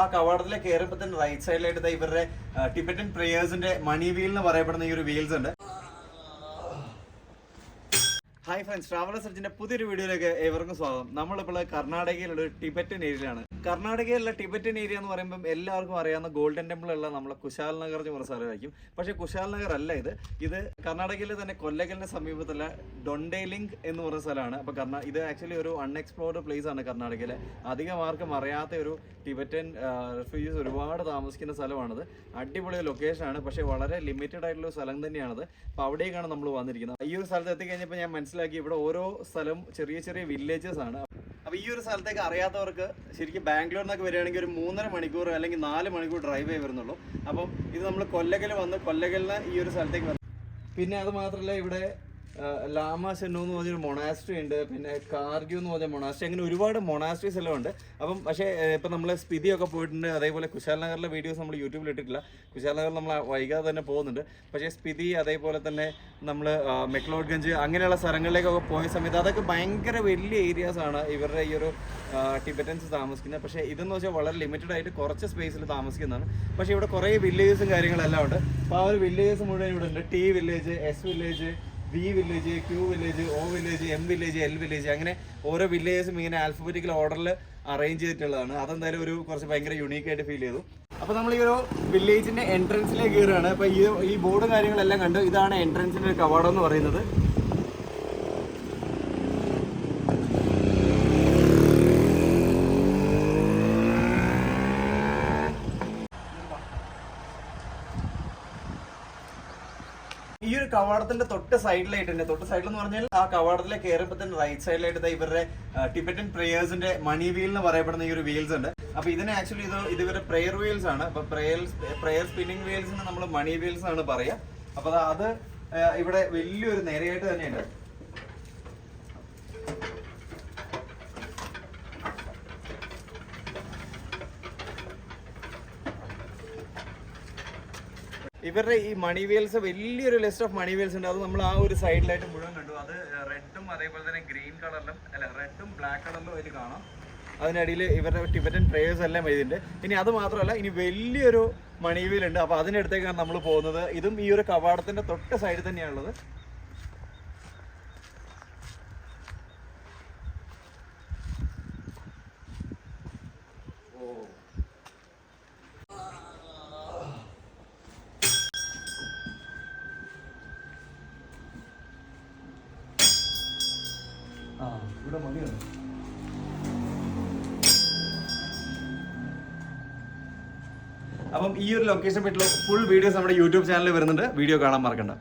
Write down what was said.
ആ കവാടത്തിലെ കയറുമ്പോൾ തന്നെ റൈറ്റ് സൈഡിലായിട്ട് ഇവരുടെ ടിബറ്റൻ പ്രേയേഴ്സിന്റെ മണി വീൽ എന്ന് പറയപ്പെടുന്ന ഈ ഒരു വീൽസ് ഉണ്ട്. ഹായ് ഫ്രണ്ട്സ് ട്രാവലർ സെർച്ചിന്റെ പുതിയൊരു വീഡിയോയിലേക്ക് ഏവർക്കും സ്വാഗതം. നമ്മളിപ്പോൾ കർണാടകയിലുള്ള ഒരു ടിബറ്റൻ ഏരിയയിലാണ്. കർണാടകയിലുള്ള ടിബറ്റൻ ഏരിയ എന്ന് പറയുമ്പോൾ എല്ലാവർക്കും അറിയാവുന്ന ഗോൾഡൻ ടെമ്പിൾ ഉള്ള നമ്മളെ കുശാൽ നഗർ എന്ന് പറഞ്ഞ സ്ഥലമായിരിക്കും പക്ഷേ കുശാൽ നഗർ അല്ല ഇത്. ഇത് കർണാടകയിലെ തന്നെ കൊല്ലകലിന്റെ സമീപത്തുള്ള ഡൊണ്ടേലിംഗ് എന്ന് പറഞ്ഞ സ്ഥലമാണ്. അപ്പോൾ കർണാ ഇത് ആക്ച്വലി ഒരു അൺഎക്സ്പ്ലോർഡ് പ്ലേസ് ആണ് കർണാടകയിലെ. അധികം ആർക്കും അറിയാത്ത ഒരു ടിബറ്റൻ റെഫ്യൂജീസ് ഒരുപാട് താമസിക്കുന്ന സ്ഥലമാണിത്. അടിപൊളി ലൊക്കേഷൻ ആണ്. പക്ഷേ വളരെ ലിമിറ്റഡ് ആയിട്ടുള്ള സ്ഥലം തന്നെയാണത്. അപ്പോൾ അവിടേക്കാണ് നമ്മൾ വന്നിരിക്കുന്നത്. ഈ ഒരു സ്ഥലത്ത് എത്തിക്കഴിഞ്ഞപ്പോൾ ഞാൻ മനസ്സിലാക്കി ഇവിടെ ഓരോ സ്ഥലം ചെറിയ ചെറിയ വില്ലേജസ് ആണ്. അപ്പോൾ ഈ ഒരു സ്ഥലത്തേക്ക് അറിയാത്തവർക്ക് ശരിക്കും ബാംഗ്ലൂർ നിന്നൊക്കെ വരികയാണെങ്കിൽ ഒരു മൂന്നര മണിക്കൂർ അല്ലെങ്കിൽ നാല് മണിക്കൂർ ഡ്രൈവ് ചെയ്ത് വരുന്നുള്ളൂ. അപ്പം ഇത് നമ്മൾ കൊല്ലകൽ വന്ന് കൊല്ലകലിന് ഈ ഒരു സ്ഥലത്തേക്ക് വന്നു പിന്നെ അത് മാത്രമല്ല ഇവിടെ ലാമ സെന്നു എന്ന് പറഞ്ഞൊരു മൊണാസ്ട്രി ഉണ്ട് പിന്നെ കാർഗ്യൂ എന്ന് പറഞ്ഞ മൊണാസ്ട്രി അങ്ങനെ ഒരുപാട് മൊണാസ്ട്രീസ് എല്ലാം ഉണ്ട്. അപ്പം പക്ഷേ ഇപ്പം നമ്മൾ സ്പിതിയൊക്കെ പോയിട്ടുണ്ട് അതേപോലെ കുശാൽ നഗറിലെ വീഡിയോസ് നമ്മൾ യൂട്യൂബിൽ ഇട്ടിട്ടില്ല. കുശാൽ നഗർ നമ്മൾ വൈകാതെ തന്നെ പോകുന്നുണ്ട്. പക്ഷേ സ്പിതി അതേപോലെ തന്നെ നമ്മൾ മെക്ലോഡ്ഗഞ്ച് അങ്ങനെയുള്ള സ്ഥലങ്ങളിലേക്കൊക്കെ പോയ സമയത്ത് അതൊക്കെ ഭയങ്കര വലിയ ഏരിയാസ് ആണ് ഇവരുടെ ഈ ഒരു ടിബറ്റൻസ് താമസിക്കുന്നത്. പക്ഷേ ഇതെന്ന് വെച്ചാൽ വളരെ ലിമിറ്റഡ് ആയിട്ട് കുറച്ച് സ്പേസിൽ താമസിക്കുന്നതാണ്. പക്ഷേ ഇവിടെ കുറേ വില്ലേജസും കാര്യങ്ങളെല്ലാം ഉണ്ട്. അപ്പോൾ ആ ഒരു വില്ലേജസ് മുഴുവൻ ഇവിടെ ഉണ്ട്. T village S village V village Q village O village M village L village അങ്ങനെ ഓരോ വില്ലേജസും ഇങ്ങനെ ആൽഫബറ്റിക്കൽ ഓർഡറിൽ അറേഞ്ച് ചെയ്തിട്ടുള്ളതാണ്. അതെന്തായാലും ഒരു കുറച്ച് ഭയങ്കര യുണീക്ക് ആയിട്ട് ഫീൽ ചെയ്തു. അപ്പോൾ നമ്മൾ ഈ ഒരു വില്ലേജിന്റെ എൻട്രൻസിലേക്ക് കയറുകയാണ്. അപ്പോൾ ഈ ഈ ബോർഡും കാര്യങ്ങളെല്ലാം കണ്ടു ഇതാണ് എൻട്രൻസിന്റെ ഒരു കവാടം എന്ന് പറയുന്നത്. ഒരു കവാടത്തിന്റെ തൊട്ട് സൈഡിലായിട്ട് തന്നെ തൊട്ട് സൈഡിൽ എന്ന് പറഞ്ഞാൽ ആ കവാടത്തിലെ കയറുമ്പോൾ തന്നെ റൈറ്റ് സൈഡിലായിട്ട് ഇവരുടെ ടിബറ്റൻ പ്രേയേഴ്സിന്റെ മണി വീൽ എന്ന് പറയപ്പെടുന്ന ഈ ഒരു വീൽസ് ഉണ്ട്. അപ്പൊ ഇതിന് ആക്ച്വലി ഇത് ഇത് ഇവരുടെ പ്രെയർ വീൽസ് ആണ്. അപ്പൊ പ്രെയർ പ്രെയർ സ്പിന്നിങ് വീൽസിന് നമ്മൾ മണി വീൽസ് ആണ് പറയുക അപ്പൊ അത് ഇവിടെ വലിയൊരു നേരെയായിട്ട് തന്നെയുണ്ട്. ഇവരുടെ ഈ മണി വീൽസ് വലിയൊരു ലിസ്റ്റ് ഓഫ് മണി വീൽസ് ഉണ്ട്. അത് നമ്മൾ ആ ഒരു സൈഡിലായിട്ട് മുഴുവൻ കണ്ടു. അത് റെഡും അതേപോലെ തന്നെ ഗ്രീൻ കളറിലും അല്ല റെഡും ബ്ലാക്ക് കളറിലും അതിൽ കാണാം. അതിനിടയിൽ ഇവരുടെ ടിബറ്റൻ പ്രേയേഴ്സ് എല്ലാം എഴുതിയിട്ടുണ്ട്. ഇനി അത് മാത്രമല്ല ഇനി വലിയൊരു മണി വീൽ ഉണ്ട്. അപ്പോൾ അതിന്റെ അടുത്തേക്കാണ് നമ്മൾ പോകുന്നത്. ഇതും ഈ ഒരു കവാടത്തിന്റെ തൊട്ട് സൈഡിൽ തന്നെയാണുള്ളത്. ആ അപ്പം ഈ ഒരു ലൊക്കേഷൻ പറ്റിയുള്ള ഫുൾ വീഡിയോസ് നമ്മുടെ യൂട്യൂബ് ചാനലിൽ വരുന്നുണ്ട്. വീഡിയോ കാണാൻ മറക്കണ്ട.